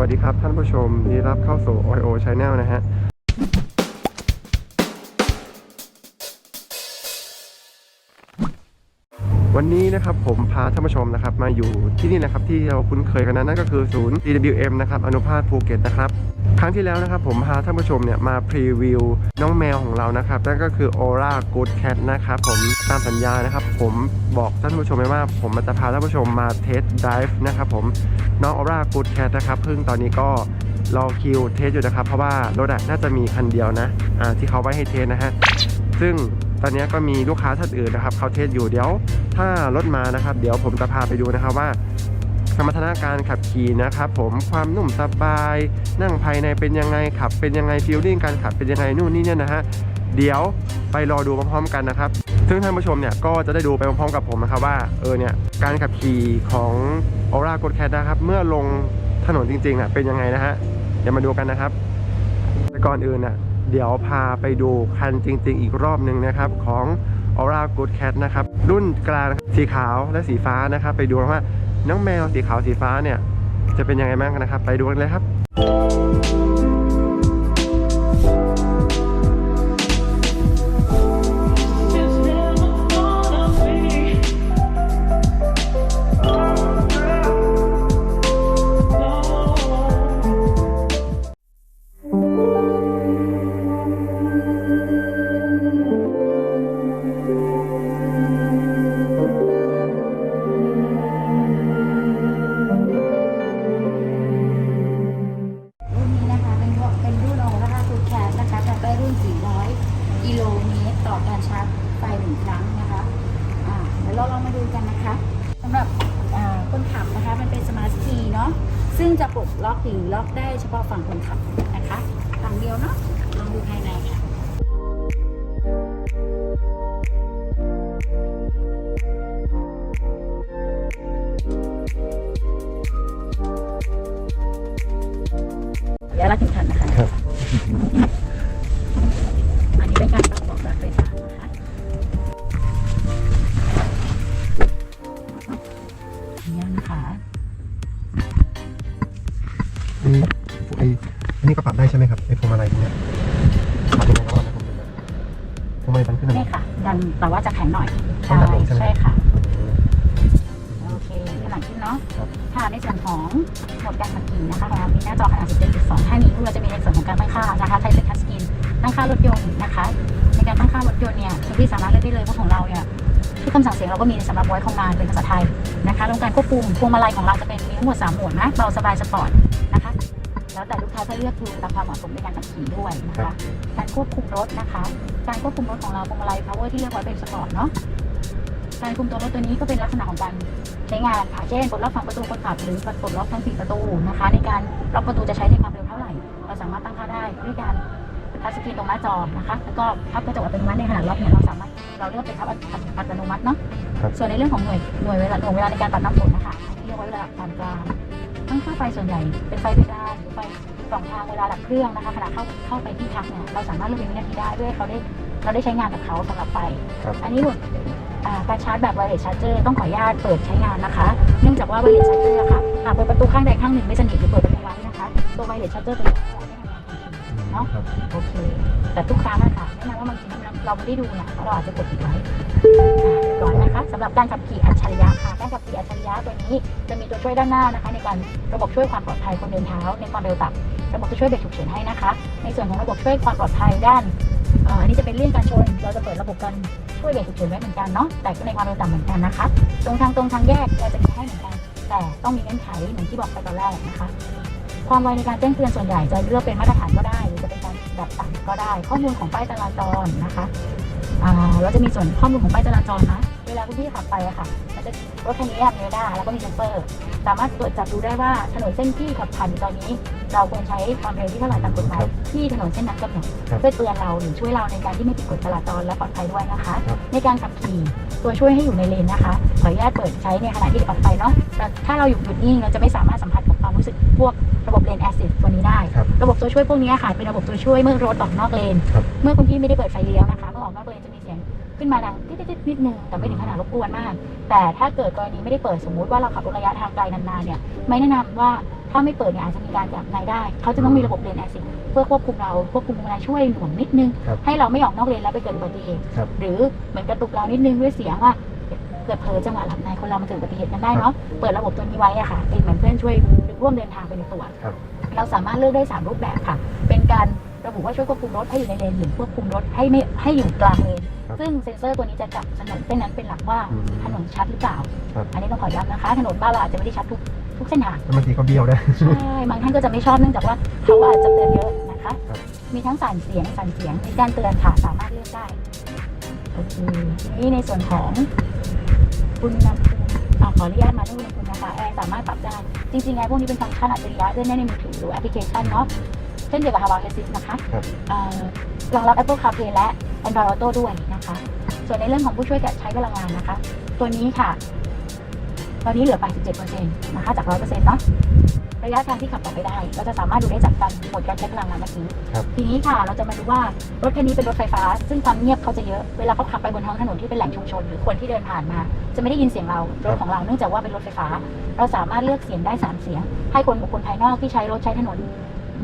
วัสดีครับท่านผู้ชมยินดีรับเข้าสู่ OIO Channel นะฮะวันนี้นะครับผมพาท่านผู้ชมนะครับมาอยู่ที่นี่นะครับที่เราคุ้นเคยกันนะนั่นก็คือศูนย์ DWM นะครับอนุภาคภูเก็ตนะครับ ครั้งที่แล้วนะครับผมพาท่านผู้ชมเนี่ยมาพรีวิวน้องแมวของเรานะครับนั่นก็คือ Aura Good Cat นะครับผมตามสัญญานะครับ ผมบอกท่านผู้ชมไว้ว่า ผมจะพาท่านผู้ชมมาเทสไดฟ์นะครับผมน้อง Aura Good Cat นะครับเพิ่งตอนนี้ก็รอคิวเทสอยู่นะครับ เพราะว่ารถอะน่าจะมีคันเดียวนะอ่าที่เขาไว้ให้เทสนะฮะซึ่งตอนนี้ก็มีลูกค้าท่านอื่นนะครับเขาเทสอยู่เดี๋ยว ถ้ารถมานะครับ เดี๋ยวผมจะพาไปดูนะครับว่า สมรรถนะการขับขี่นะครับผมความนุ่มสบาย นั่งภายในเป็นยังไงขับเป็นยังไงฟีลลิ่งการขับเป็นยังไงนู่นนี่เนี่ยนะฮะเดี๋ยวไปรอดูพร้อมๆกันนะครับ ซึ่งท่านผู้ชมเนี่ยก็จะได้ดูไปพร้อมๆกับผมนะครับว่าเออเนี่ยการขับขี่ของ Aura g o d Cat นะครับเมื่อลงถนนจริงๆน่ะเป็นยังไงนะฮะเดี๋ยวมาดูกันนะครับแต่ก่อนอื่นน่ะเดี๋ยวพาไปดูคันจริง ๆ อีกรอบหนึ่งนะครับของ Aura Good Cat นะครับ รุ่นกลางสีขาวและสีฟ้านะครับ ไปดูว่า น้องแมวสีขาวสีฟ้าเนี่ย จะเป็นยังไงบ้างนะครับ ไปดูกันเลยครับ เมตรต่อการชาร์จไฟหนึ่งครั้งนะคะเดี๋ยวเราลองมาดูกันนะคะสำหรับคนขับนะคะมันเป็นสมาร์ทคีย์เนาะซึ่งจะปลดล็อกหรือล็อกได้เฉพาะฝั่งคนขับนะคะฝั่งเดียวเนาะลองดูภายในค่ะ พวงมาลัยมันขึ้นอะไรนี่ค่ะดันแต่ว่าจะแข็งหน่อยต้องดันลงใช่ไหมใช่ค่ะโอเคขนาดขึ้นเนาะครับค่ะในส่วนของโหมดการขับขี่นะคะของเรามีหน้าจอขนาด 17.2ถ้านี้เราจะมีในส่วนของการตั้งค่านะคะไทยเป็นทัชสกรีนตั้งค่ารถยนต์นะคะในการตั้งค่ารถยนต์เนี่ยคุณพี่สามารถเลือกได้เลยว่าของเราเนี่ยทุกคำสั่งเสียงเราก็มีสำหรับไว้ของงานเป็นภาษาไทยนะคะรวมการควบคุมพวงมาลัยของเราจะเป็นมีทั้งหมด3โหมดนะเบาสบายสปอร์ตนะคะ แล้วแต่ลูกค้าจะเลือกดูตามความเหมาะสมในการขับขี่ด้วยนะคะการควบคุมรถนะคะ การควบคุมรถของเราพวงมาลัย power ที่เลือกไว้เป็นสปอร์ตเนาะการคุมตัวรถตัวนี้ก็เป็นลักษณะของการใช้งานค่ะเช่นปลดล็อกฝั่งประตูคนขับหรือปลดล็อกทั้งสี่ประตูนะคะ ในการล็อกประตูจะใช้ในความเร็วเท่าไหร่ เราสามารถตั้งค่าได้ด้วยการทัชสกรีนตรงหน้าจอนะคะ แล้วก็พับกระจกอัตโนมัติในขณะล็อกเนี่ยเราสามารถเราเลือกเป็นพับอัตโนมัติเนาะครับส่วนในเรื่องของหน่วยหน่วยเวลาหน่วยเวลาในการตัดน้ำฝนนะคะอันนี้เรียกว่าเวลาปานกลาง ตั้งค่าไฟส่วนใหญ่เป็นไฟเพดานหรือไฟสองทางเวลาดับเครื่องนะคะขณะเข้าเข้าไปที่พักเนี่ยเราสามารถเลือกเป็นวินาทีได้เพื่อให้เขาได้เราได้ใช้งานกับเขาสำหรับไฟ ครับ อันนี้หมดอ่าการชาร์จแบบ wireless charger ต้องขออนุญาตเปิดใช้งานนะคะ เนื่องจากว่า wireless charger อะค่ะหากเปิดประตูข้างใดข้างหนึ่งไม่สนิทหรือเปิดประตูไว้นะคะ ตัว wireless charger ตัวนี้จะไม่ทำงานทันที เนาะครับ โอเค แต่ทุกครั้งอะค่ะแนะนำว่าบางทีเราไม่ได้ดูเนี่ยเราอาจจะกดปิดไว้อ่าเรียบร้อยนะคะสำหรับการขับขี่อัจฉริยะค่ะการขับขี่อัจฉริยะตัวนี้จะมีตัวช่วยด้านหน้านะคะ ในการระบบช่วยความปลอดภัยคนเดินเท้าในความเร็วต่ำระบบจะช่วยเบรกฉุกเฉินให้นะคะ ในส่วนของระบบช่วยความปลอดภัยด้านเอ่ออันนี้จะเป็นเรื่องการชน เราจะเปิดระบบการช่วยเบรกฉุกเฉินไว้เหมือนกันเนาะ แต่ก็ในความเร็วต่ำเหมือนกันนะคะ ตรงทางตรงทางแยกเราจะมีให้เหมือนกัน แต่ต้องมีเงื่อนไขเหมือนที่บอกไปตอนแรกนะคะ ความไวในการแจ้งเตือนส่วนใหญ่จะเลือกเป็นมาตรฐานก็ได้ หรือจะเป็นการแบบต่ำก็ได้ ข้อมูลของป้ายจราจรนะคะอ่าเราจะมีส่วนข้อมูลของป้ายจราจรนะเวลาคุณพี่ขับไปอะค่ะมันจะรถคันนี้มีเรดาร์แล้วก็มีเซ็นเซอร์ สามารถตรวจจับดูได้ว่าถนนเส้นที่ขับผ่านอยู่ตอนนี้ เราควรใช้ความเร็วที่เท่าไหร่ตามกฎหมายที่ถนนเส้นนั้นกำหนดครับเพื่อเตือนเราหรือช่วยเราในการที่ไม่ผิดกฎจราจรและปลอดภัยด้วยนะคะครับในการขับขี่ตัวช่วยให้อยู่ในเลนนะคะ ขออนุญาตเปิดใช้ในขณะที่ออกไปเนาะแต่ถ้าเราอยู่หยุดนิ่งเราจะไม่สามารถสัมผัสกับความรู้สึกพวก ระบบเลนแอสซิสตัวนี้ได้ ครับระบบตัวช่วยพวกนี้ค่ะเป็นระบบตัวช่วยเมื่อรถออกนอกเลน ครับ เมื่อคุณพี่ไม่ได้เปิดไฟเลี้ยวนะคะเมื่อออกนอกเลนจะมีเสียงขึ้นมาดังติ๊ดๆนิดนึงแต่ไม่ถึงขนาดรบกวนมาก แต่ถ้าเกิดกรณีไม่ได้เปิดสมมุติว่าเราขับรถระยะทางไกลนานๆเนี่ยไม่แนะนำว่าถ้าไม่เปิดเนี่ยอาจจะมีการจับนายได้ เขาจะต้องมีระบบเลนแอซิสเพื่อควบคุมเราควบคุมนายช่วยหน่วงนิดนึง ครับให้เราไม่ออกนอกเลนแล้วไปเกิดอุบัติเหตุครับ หรือเหมือนกระตุกเรานิดนึงด้วยเสียงว่าเกิดเผลอจังหวะหลับในคนเรามันเกิดอุบัติเหตุกันได้เนาะเปิดระบบตัวนี้ไว้อะค่ะเป็นเหมือนเพื่อนช่วยร่วมเดินทางไปในตัวครับเราสามารถเลือกได้สามรูปแบบค่ะ เป็นการระบุว่าช่วยควบคุมรถให้อยู่ในเลนหรือควบคุมรถให้ไม่ให้อยู่กลางเลนครับซึ่งเซ็นเซอร์ตัวนี้จะจับถนนเส้นนั้นเป็นหลักว่าอืมถนนชัดหรือเปล่าครับอันนี้ต้องขอย้ำนะคะ ถนนบ้านเราอาจจะไม่ได้ชัดทุกทุกเส้นทางแล้วบางทีก็เบี้ยวได้ใช่บางท่านก็จะไม่ชอบเนื่องจากว่าเขาอาจจะเตือนเยอะนะคะครับมีทั้งสั่นเสียงสั่นเสียงมีการเตือนค่ะสามารถเลือกได้โอเคทีนี้ในส่วนของ อุณหภูมิอ่าขออนุญาตมาที่อุณหภูมินะคะแอร์สามารถปรับได้ จริงๆแอร์พวกนี้เป็นฟังก์ชันอัจฉริยะเล่นได้ในมือถือหรือแอปพลิเคชันเนาะเช่นเดียวกับ Hawaii Assist นะคะครับ เอ่อรองรับ Apple CarPlay และ Android Auto ด้วยนะคะ ส่วนในเรื่องของผู้ช่วยใช้พลังงานนะคะ ตัวนี้ค่ะ ตอนนี้เหลือ 87%นะคะจาก 100%เนาะระยะทางที่ขับต่อไปได้ เราจะสามารถดูได้จากการหมดการใช้พลังงานเมื่อกี้ครับทีนี้ค่ะ เราจะมาดูว่ารถคันนี้เป็นรถไฟฟ้า ซึ่งความเงียบเขาจะเยอะ เวลาเขาขับไปบนท้องถนนที่เป็นแหล่งชุมชน หรือคนที่เดินผ่านมา จะไม่ได้ยินเสียงเรา รถของเราเนื่องจากว่าเป็นรถไฟฟ้า เราสามารถเลือกเสียงได้สามเสียง ให้คนบุคคลภายนอกที่ใช้รถใช้ถนน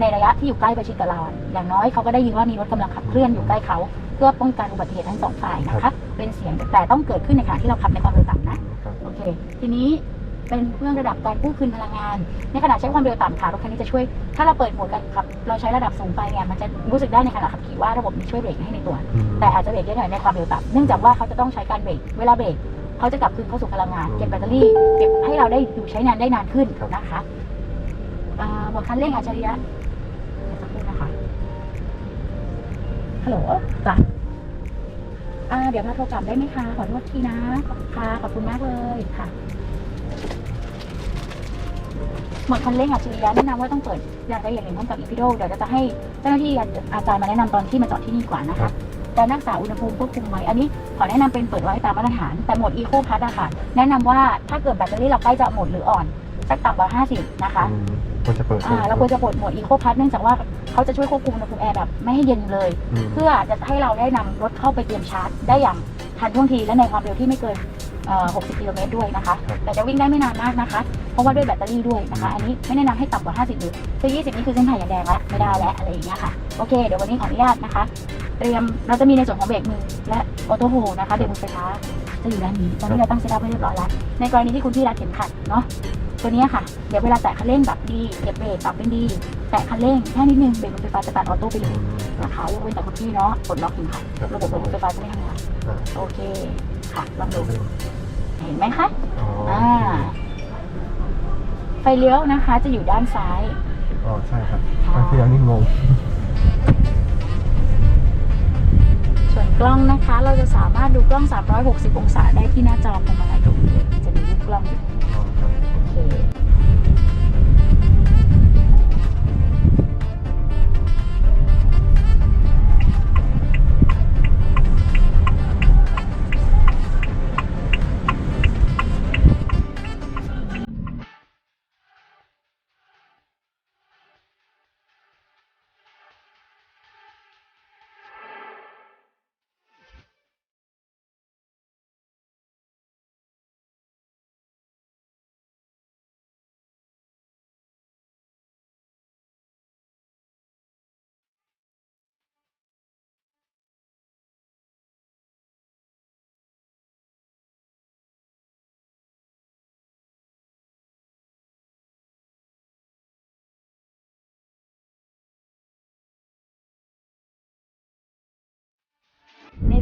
ในระยะที่อยู่ใกล้ประชิดกับเราอะอย่างน้อยเขาก็ได้ยินว่ามีรถกำลังขับเคลื่อนอยู่ใกล้เขา เพื่อป้องกันอุบัติเหตุทั้งสองฝ่ายนะคะ เป็นเสียงแต่ต้องเกิดขึ้นในขณะที่เราขับในความเร็วต่ำนะครับโอ เค ทีนี้เป็นเครื่องระดับการกู้คืนพลังงาน ในขณะใช้ความเร็วต่ำค่ะรถคันนี้จะช่วย ถ้าเราเปิดโหมดการขับ เราใช้ระดับสูงไปเนี่ยมันจะรู้สึกได้ในขณะขับขี่ว่าระบบนี้ช่วยเบรกให้ในตัว แต่อาจจะเบรกได้หน่อยในความเร็วต่ำเนื่องจากว่าเขาจะต้องใช้การเบรกเวลาเบรกเขาจะกลับคืนเข้าสู่พลังงานเก็บแบตเตอรี่เก็บให้เราได้อยู่ใช้งานได้นานขึ้นนะคะหมดคันเร่งอัจฉริยะเดี๋ยวสักครู่นะคะฮัลโหลจ้ะ อ่าเดี๋ยวมาโทรกลับได้ไหมคะ ขอโทษทีนะ ค่ะขอบคุณมากเลยค่ะ หมดคันเร่งอัจฉริยะแนะนำว่าต้องเปิดอย่างละเอียดหนึ่งพร้อมกับอีพิโดเดี๋ยวจะให้เจ้าหน้าที่อาจารย์มาแนะนำตอนที่มาจอดที่นี่กว่านะครัคะบ การรักษาอุณหภูมิควบคุมไว้อันนี้ขอแนะนำเป็นเปิดไว้ตามมาตรฐาน แต่โหมดอีโคพัทอะค่ะ แนะนำว่าถ้าเกิดแบตเตอรี่เราใกล้จะหมดหรืออ่อนสักต่ำกว่า50นะคะ อืม ควรจะเปิดอ่าเราควรจะปลดโหมดอีโคพัทเนื่องจากว่าเขาจะช่วยควบคุมอุณหภูมิแอร์แบบไม่ให้เย็นเลยอืมเพื่อจะให้เราได้นำรถเข้าไปเตรียมชาร์จ ได้อย่างทันท่วงทีและในความเร็วที่ไม่เกินเอ่อ60 กิโลเมตรด้วยนะคะแต่จะวิ่งได้ไม่นานมากนะคะ เพราะว่าด้วยแบตเตอรี่ด้วยนะคะ อันนี้ไม่แนะนำให้ต่ำกว่า 50หรือคือ 20 นี่คือเส้นผ่านแดงแล้วไม่ได้แล้วอะไรอย่างเงี้ยค่ะ โอเค เดี๋ยววันนี้ขออนุญาตนะคะ เตรียมเราจะมีในส่วนของเบรกมือและออโต้โฮนะคะเบรกมือไฟฟ้าจะอยู่ด้านนี้ ตอนนี้เราตั้งเซตอัพไว้เรียบร้อยแล้ว ในกรณีที่คุณพี่รัดเข็มขัดเนาะ ตัวเนี้ยค่ะ เดี๋ยวเวลาแตะคันเร่งแบบดีเก็บเบรกปรับเป็นดี แตะคันเร่งแค่นิดนึงเบรกมือไฟฟ้าจะตัดออโต้ไปเลยนะคะยกเว้นแต่คุณพี่เนาะกดล็อกอยู่ค่ะครับระบบระบบไฟฟ้าจะไม่ทำงานอ่าโอเคค่ะลองดูเห็นไหมคะอ๋ออ่าไฟเลี้ยวนะคะ จะอยู่ด้านซ้ายอ๋อใช่ครับบางทีอันนี้งงส่วนกล้องนะคะ เราจะสามารถดูกล้อง 360 องศาได้ที่หน้าจอพวงมาลัยตรงนี้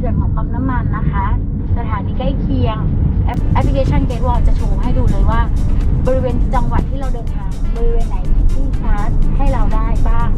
ส่วนของปั๊มน้ำมันนะคะ สถานีใกล้เคียงแอปแอปพลิเคชันเกตวอลจะโชว์ให้ดูเลยว่า บริเวณจังหวัดที่เราเดินทางบริเวณไหนมีที่ชาร์จให้เราได้บ้าง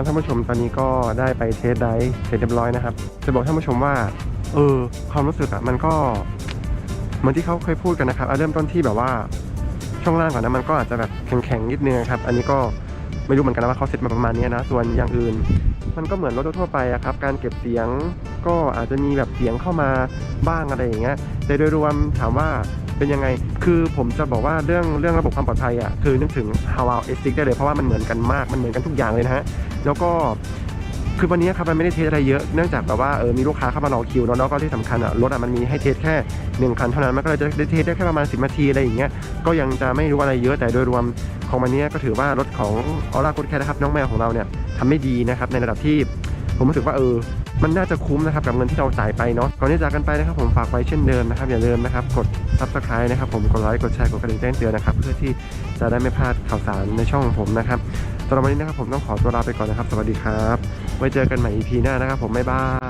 ครับท่านผู้ชมตอนนี้ก็ได้ไปเทสไดฟ์เสร็จเรียบร้อยนะครับ จะบอกท่านผู้ชมว่า เออ ความรู้สึกอะมันก็เหมือนที่เขาเคยพูดกันนะครับเอาเริ่มต้นที่แบบว่าช่วงล่างก่อนนะมันก็อาจจะแบบแข็งๆนิดนึงครับ อันนี้ก็ไม่รู้เหมือนกันนะว่าเขาเซ็ตมาประมาณนี้นะ ส่วนอย่างอื่น มันก็เหมือนรถทั่วไปอะครับ การเก็บเสียงก็อาจจะมีแบบเสียงเข้ามาบ้างอะไรอย่างเงี้ยแต่โดยรวมถามว่าเป็นยังไง คือผมจะบอกว่าเรื่องเรื่องระบบความปลอดภัยอะคือนึกถึง h a w a l S6 ได้เลยเพราะว่ามันเหมือนกันมาก มันเหมือนกันทุกอย่างเลยนะฮะ แล้วก็คือวันนี้ครับมันไม่ได้เทสอะไรเยอะเนื่องจากแบบว่าเออมีลูกค้าเข้ามารอคิวเนอะแล้วก็ที่สำคัญอะรถอะมันมีให้เทสแค่หนึ่งคันเท่านั้นมันก็เลยจะได้เทสได้แค่ประมาณ10นาทีอะไรอย่างเงี้ยก็ยังจะไม่รู้อะไรเยอะแต่โดยรวมของวันนี้ก็ถือว่ารถของออร่ากูดแคนะครับน้องแมวของเราเนี่ยทำได้ดีนะครับในระดับที่ผมรู้สึกว่าเออมันน่าจะคุ้มนะครับกับเงินที่เราจ่ายไปเนาะก่อนที่จะจากกันไปนะครับผมฝากไว้เช่นเดิมนะครับอย่าลืมนะครับกด subscribe นะครับผมกดไลค์กดแชร์กดกระดิ่งแจ้งเตือนนะครับเพื่อที่จะได้ไม่พลาดข่าวสารในช่องของผมนะครับ สำหรับวันนี้นะครับผมต้องขอตัวลาไปก่อนนะครับ สวัสดีครับ ไว้เจอกันใหม่ EP หน้านะครับผมบ๊ายบาย